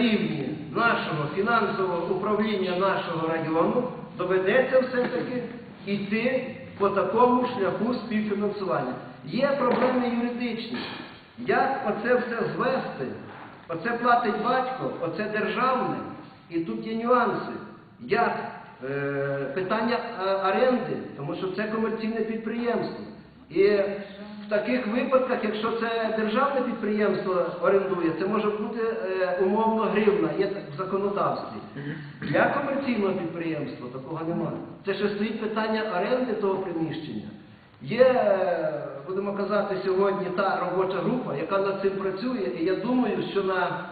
рівні нашого фінансового управління нашого району доведеться все-таки йти по такому шляху співфінансування. Є проблеми юридичні. Як оце все звести? Оце платить батько, оце державне, і тут є нюанси. Як е, питання е, оренди, тому що це комерційне підприємство. І таких випадках, якщо це державне підприємство орендує, це може бути е, умовно гривна, є так в законодавстві. Для комерційного підприємства такого немає. Це ще стоїть питання оренди того приміщення. Є, е, будемо казати, сьогодні та робоча група, яка над цим працює, і я думаю, що на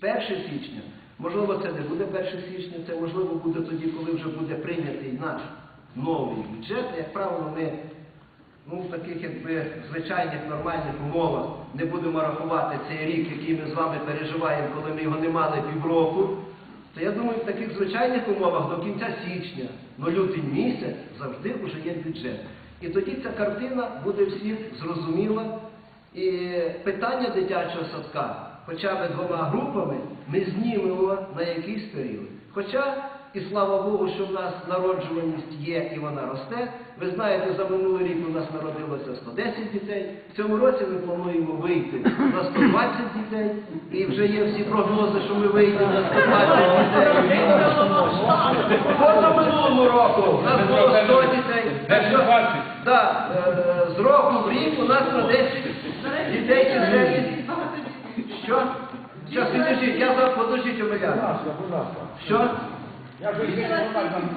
1 січня, можливо, це не буде 1 січня, це можливо буде тоді, коли вже буде прийнятий наш новий бюджет. Як правило, ми ну, в таких якби звичайних нормальних умовах не будемо рахувати цей рік, який ми з вами переживаємо, коли ми його не мали півроку. То я думаю, в таких звичайних умовах до кінця січня, ну лютий місяць, завжди вже є бюджет. І тоді ця картина буде всім зрозуміла. І питання дитячого садка, хоча б двома групами, ми знімемо на якийсь період. Хоча, і слава Богу, що в нас народжуваність є і вона росте. Ви знаєте, за минулий рік нас народилося 110 дітей. В цьому році ми плануємо вийти на 120 дітей. І вже є всі прогнози, що ми вийдемо на 120 дітей. Поза минулому року у нас було 100 дітей. Де ж 20? Так, е, з року в рік у нас на 10 дітей чисельність. Що? Що, підождіть, я за подождіть Будь Омелян. ласка, будь ласка. Що? Я вже їх не знаю,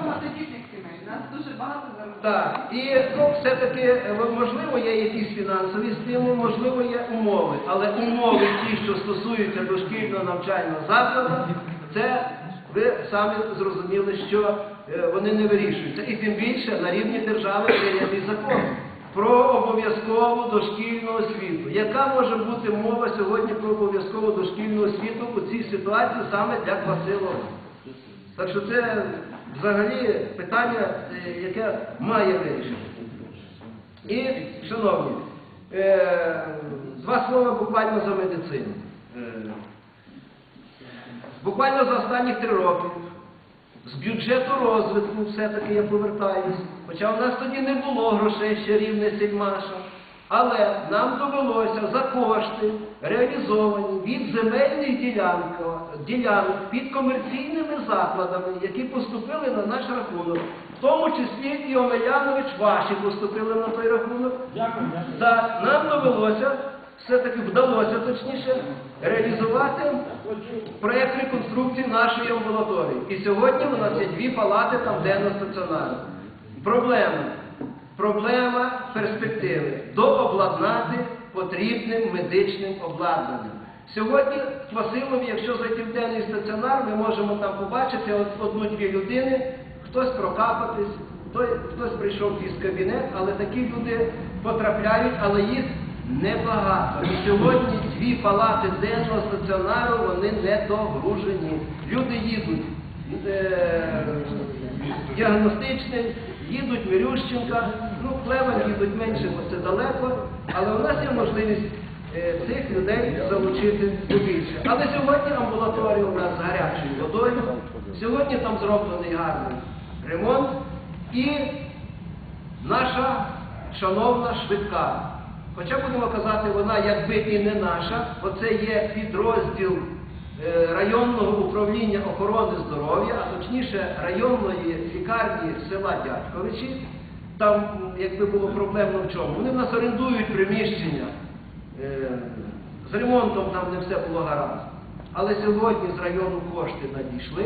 багатодітних сімей. Нас дуже багато. Так, і ну, все-таки е, можливо є якісь фінансові стимули, можливо є умови. Але умови ті, що стосуються дошкільного навчального закладу, це ви самі зрозуміли, що е, вони не вирішуються. І тим більше на рівні держави прийнятий закон про обов'язкову дошкільну освіту. Яка може бути мова сьогодні про обов'язкову дошкільну освіту у цій ситуації саме для класи Так що це взагалі питання, е, яке має вирішити. І, шановні, е, два слова буквально за медицину. Е, Буквально за останні три роки з бюджету розвитку все-таки я повертаюсь, хоча у нас тоді не було грошей ще рівне сільмаша, але нам довелося за кошти, реалізовані від земельних ділянок, ділянок під комерційними закладами, які поступили на наш рахунок, в тому числі і Омелянович ваші поступили на той рахунок. Дякую. Так, нам довелося, все-таки вдалося точніше, реалізувати проєкт реконструкції нашої амбулаторії. І сьогодні у нас є дві палати там денно стаціонарно. Проблема. Проблема перспективи. Дообладнати потрібним медичним обладнанням. Сьогодні в Василові, якщо зайти в денний стаціонар, ми можемо там побачити одну-дві людини, хтось прокапатись, хтось прийшов в кабінет, але такі люди потрапляють, але їх небагато. І сьогодні дві палати денного стаціонару вони не догружені. Люди їдуть е, їдуть Мирющенка, ну, Клевен їдуть менше, бо це далеко, але у нас є можливість е, цих людей залучити більше. Але сьогодні амбулаторія у нас з гарячою водою, сьогодні там зроблений гарний ремонт і наша шановна швидка. Хоча будемо казати, вона якби і не наша, бо це є підрозділ районного управління охорони здоров'я, а точніше районної лікарні села Дядьковичі. Там якби було проблемно в чому. Вони в нас орендують приміщення. Е, З ремонтом там не все було гаразд. Але сьогодні з району кошти надійшли.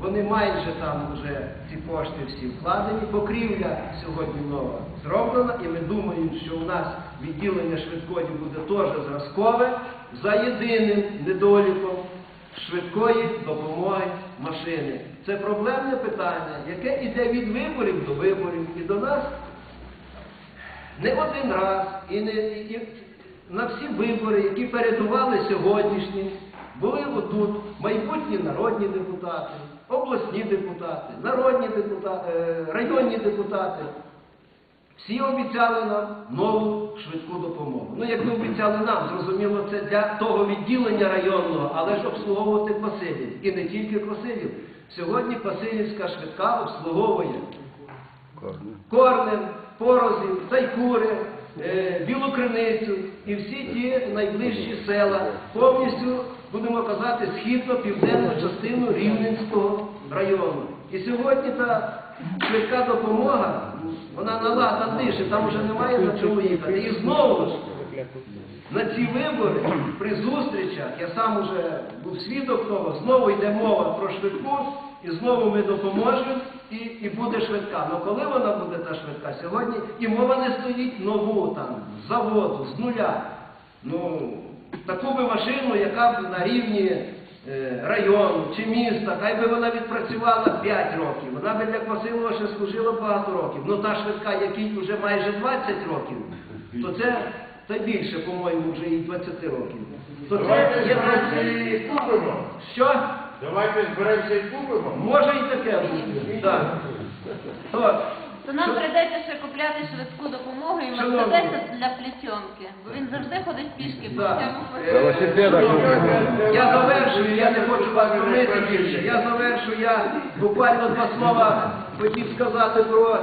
Вони майже там вже ці кошти всі вкладені. Покрівля сьогодні нова зроблена, і ми думаємо, що у нас відділення швидкої буде теж зразкове за єдиним недоліком швидкої допомоги машини. Це проблемне питання, яке йде від виборів до виборів і до нас не один раз і не і, на всі вибори, які передували сьогоднішні, були отут майбутні народні депутати, обласні депутати, народні депутати, е, районні депутати. Всі обіцяли нам нову швидку допомогу. Ну, якби обіцяли нам, зрозуміло, це для того відділення районного, але ж обслуговувати Квасилів. І не тільки Квасилів. Сьогодні Квасилівська швидка обслуговує Корнем, Порозів, Тайкури, е, Білу Криницю і всі ті найближчі села, повністю, будемо казати, східно-південну частину Рівненського району. І сьогодні та швидка допомога, вона нала, там дише, там вже немає на чому їхати. І знову ж, на ці вибори, при зустрічах, я сам уже був свідок того, знову йде мова про швидку, і знову ми допоможемо, і, і буде швидка. Ну коли вона буде та швидка? Сьогодні і мова не стоїть нову там, з заводу, з нуля. Ну, таку би машину, яка б на рівні району чи міста, хай би вона відпрацювала 5 років. Вона би для Квасилова ще служила багато років. Ну та швидка, якій вже майже 20 років, то це та більше, по-моєму, вже і 20 років. То Давайте є зберемося і купимо. що? Давайте зберемося і купимо. Може і таке бути. Так. То, То нам прийдеться ще купляти швидку допомогу і Шановні. мерседеса для плетьонки. Бо він завжди ходить пішки по Так. всьому Е, Я завершую, я не хочу вас зробити більше. Я завершую, я буквально два слова хотів сказати про